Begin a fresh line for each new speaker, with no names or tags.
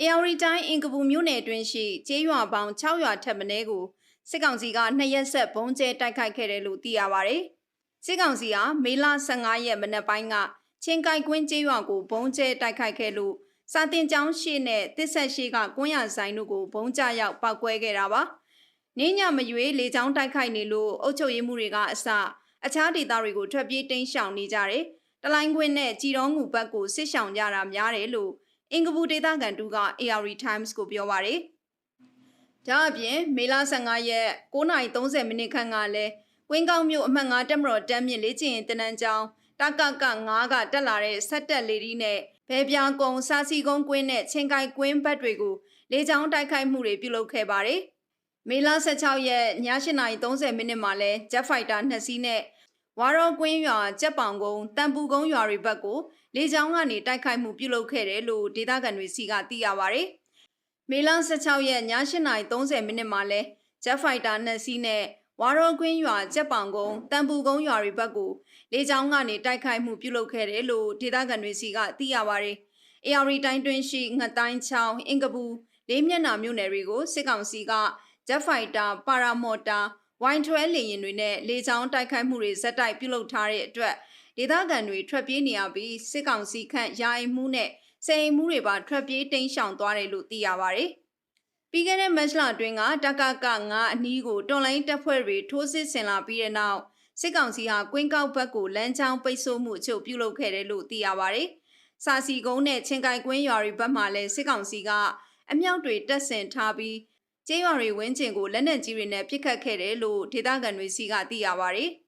အေယာရီတိုင်းအင်ကပူမြို့နယ်အတွင်းရှိကျေးရွာပေါင်း6ရွာထက်မနည်းကိုစစ်ကောင်စီကနှစ်ရက်ဆက်ဘုံကျဲတိုက်ခိုက်ခဲ့တယ်လို့သိရပါဗျ။စစ်ကောင်စီကမေလ15ရက်မနက်ပိုင်းကချင်းကိုက်ကွင်းကျေးရွာကိုဘုံကျဲတိုက်ခိုက်ခဲ့လို့စာတင်ကျောင်းရှိနဲ့တစ်ဆက်ရှိကကွန်းရဆိုင်တို့ကိုဘုံကျရောက်ပောက်ကွဲခဲ့တာပါ။နင်းညမရွေးလေချောင်းတိုက်ခိုက်နေလို့အုပ်ချုပ်ရေးမှုတွေကအစအခြားဒေသတွေကိုထွက်ပြေးတိမ်းရှောင်နေကြတယ်။တလိုင်းကွင်းနဲ့ကြည်တော်ငူဘက်ကိုစစ်ရှောင်ကြတာများတယ်လို့ အင်္ဂပူဒေသခံတူက AR Times ကိုပြောပါရယ်။ဒါအပြင်မေလ15ရက်9:30မိနစ်ခန့်ကလည်းဝင်းကောင်းမြို့အမှတ်9တက်မတော်တမ်းမြင့်လေးကျင်တနန်းကျောင်းတကက9ကတက်လာတဲ့ဆက်တက်လေဒီနဲ့ဘဲပြားကုံစာစီကုန်းကွင်းနဲ့ချင်းကိုက်ကွင်းဘက်တွေကိုလေကြောင်းတိုက်ခိုက်မှုတွေပြုလုပ်ခဲ့ပါတယ်။မေလ16ရက်ည8:30မိနစ်မှာလဲ Jet Fighter 2စီးနဲ့ ဝါရောကွင်းရွာကြက်ပောင်ကုန်းတန်ပူကုန်းရွာတွေဘက်ကိုလေကြောင်းကနေတိုက်ခိုက်မှုပြုလုပ်ခဲ့တယ်လို့ဒေသခံတွေစီကသိရပါဗျ။မေလ16ရက်ည8:30မိနစ်မှာလဲ Jet Fighter 2စီးနဲ့ဝါရောကွင်းရွာကြက်ပောင်ကုန်းတန်ပူကုန်းရွာတွေဘက်ကိုလေကြောင်းကနေတိုက်ခိုက်မှုပြုလုပ်ခဲ့တယ်လို့ဒေသခံတွေစီကသိရပါဗျ။ AR တိုင်းတွင်းရှိငတိုင်းချောင်းအင်ကပူလေးမျက်နှာမြို့နယ်တွေကိုစစ်ကောင်စီက Jet Fighter, Paramotor, Y12 လေယာဉ်တွေနဲ့လေကြောင်းတိုက်ခိုက်မှုတွေဇက်တိုက်ပြုလုပ်ထားတဲ့အတွက်ဒေသခံတွေထွက်ပြေးနေရပြီးစစ်ကောင်စီခန့်ယာယီမှုနဲ့စိန်မှုတွေပါထွက်ပြေးတိမ်းရှောင်သွားတယ်လို့သိရပါဗျ။ပြီးခဲ့တဲ့မတ်လအတွင်းကတကက9အနီးကိုတော်လိုင်းတပ်ဖွဲ့တွေထိုးစစ်ဆင်လာပြီးတဲ့နောက်စစ်ကောင်စီဟာကွင်းကောက်ဘက်ကိုလမ်းကြောင်းပိတ်ဆို့မှုအချို့ပြုလုပ်ခဲ့တယ်လို့သိရပါဗျ။စာစီကုန်းနဲ့ချင်းကိုက်ကွင်းရွာတွေဘက်မှလည်းစစ်ကောင်စီကအမြောက်တွေတက်ဆင်ထားပြီး ကျေးရွာတွေဝင်းကျင်ကိုလက်နက်ကြီးတွေနဲ့ပစ်ခတ်ခဲ့တယ်လို့ဒေသခံတွေစီကသိရပါဗျ။